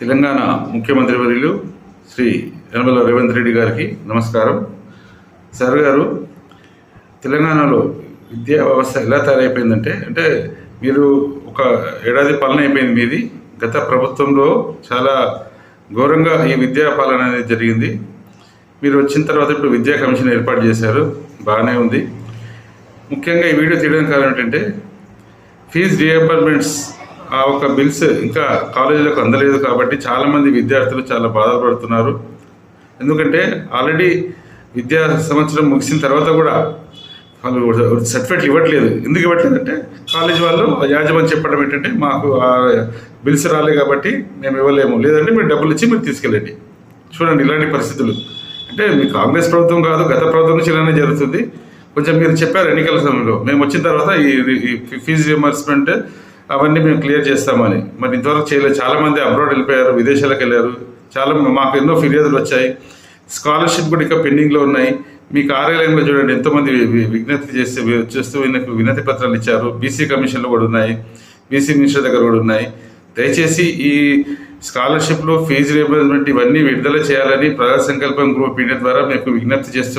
తెలంగాణ ముఖ్యమంత్రి వర్యులు శ్రీ యనమల రేవంత్ రెడ్డి గారికి నమస్కారం. సార్ గారు తెలంగాణలో విద్యా వ్యవస్థ ఎలా తయారైపోయిందంటే అంటే మీరు ఒక ఏడాది పాలన అయిపోయింది మీది. గత ప్రభుత్వంలో చాలా ఘోరంగా ఈ విద్యా పాలన అనేది జరిగింది. మీరు వచ్చిన తర్వాత ఇప్పుడు విద్యా కమిషన్ ఏర్పాటు చేశారు. బాగానే ఉంది. ముఖ్యంగా ఈ వీడియో తీయడానికి కారణం ఏంటంటే ఫీజు రియంబర్మెంట్స్ ఆ ఒక బిల్స్ ఇంకా కాలేజీలకు అందలేదు కాబట్టి చాలామంది విద్యార్థులు చాలా బాధపడుతున్నారు. ఎందుకంటే ఆల్రెడీ విద్యా సంవత్సరం ముగిసిన తర్వాత కూడా వాళ్ళు సర్టిఫికెట్లు ఇవ్వట్లేదు. ఎందుకు ఇవ్వట్లేదంటే కాలేజ్ వాళ్ళు యాజమాన్యం చెప్పడం ఏంటంటే మాకు ఆ బిల్స్ రాలే కాబట్టి మేము ఇవ్వలేము. లేదంటే మీరు డబ్బులు ఇచ్చి మీరు తీసుకెళ్ళండి. చూడండి ఇలాంటి పరిస్థితులు. అంటే మీ కాంగ్రెస్ ప్రభుత్వం కాదు గత ప్రభుత్వం నుంచి ఇలానే జరుగుతుంది. కొంచెం మీరు చెప్పారు ఎన్నికల సమయంలో. మేము వచ్చిన తర్వాత ఈ ఫీజు రియంబర్స్మెంట్ అవన్నీ మేము క్లియర్ చేస్తామని. మరి ఇంతవరకు చేయలేదు. చాలా మంది అబ్రాడ్ వెళ్ళిపోయారు విదేశాలకు వెళ్ళారు. చాలా మాకు ఎన్నో ఫిర్యాదులు వచ్చాయి. స్కాలర్షిప్ కూడా ఇంకా పెండింగ్లో ఉన్నాయి. మీ కార్యాలయంలో చూడండి ఎంతోమంది విజ్ఞప్తి చేస్తే చేస్తూ ఈయనకు వినతి పత్రాలు ఇచ్చారు. బీసీ కమిషన్లో కూడా ఉన్నాయి. బీసీ మినిస్టర్ దగ్గర కూడా ఉన్నాయి. దయచేసి ఈ స్కాలర్షిప్లు ఫీజు రియంబర్స్మెంట్ ఇవన్నీ విడుదల చేయాలని ప్రజా సంకల్పం గ్రూప్ ఇండియా ద్వారా మీకు విజ్ఞప్తి చేస్తున్నాం.